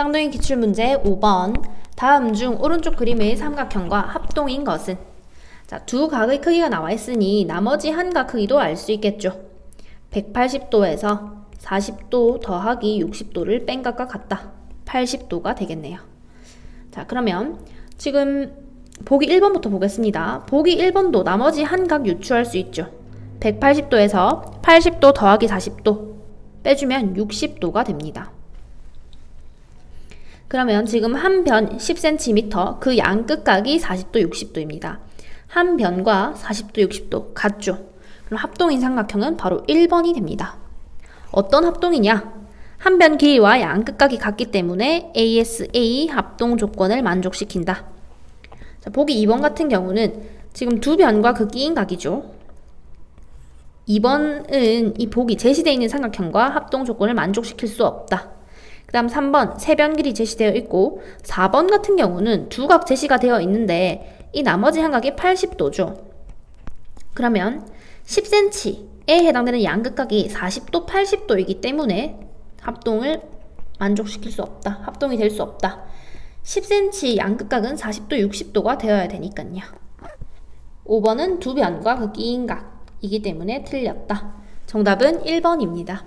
쌍둥이 기출문제 5번 다음 중 오른쪽 그림의 삼각형과 합동인 것은 자, 두 각의 크기가 나와 있으니 나머지 한 각 크기도 알 수 있겠죠. 180도에서 40도 더하기 60도를 뺀 각과 같다. 80도가 되겠네요. 자, 그러면 지금 보기 1번부터 보겠습니다. 보기 1번도 나머지 한 각 유추할 수 있죠. 180도에서 80도 더하기 40도 빼주면 60도가 됩니다. 그러면 지금 한 변 10cm 그 양 끝각이 40도 60도입니다. 한 변과 40도 60도 같죠? 그럼 합동인 삼각형은 바로 1번이 됩니다. 어떤 합동이냐? 한 변 길이와 양 끝각이 같기 때문에 ASA 합동 조건을 만족시킨다. 자, 보기 2번 같은 경우는 지금 두 변과 그 끼인 각이죠. 2번은 이 보기 제시되어 있는 삼각형과 합동 조건을 만족시킬 수 없다. 그 다음 3번 세변 길이 제시되어 있고 4번 같은 경우는 두각 제시가 되어 있는데 이 나머지 한 각이 80도죠. 그러면 10cm에 해당되는 양극각이 40도, 80도이기 때문에 합동을 만족시킬 수 없다. 합동이 될 수 없다. 10cm 양극각은 40도, 60도가 되어야 되니까요. 5번은 두 변과 그 끼인 각이기 때문에 틀렸다. 정답은 1번입니다.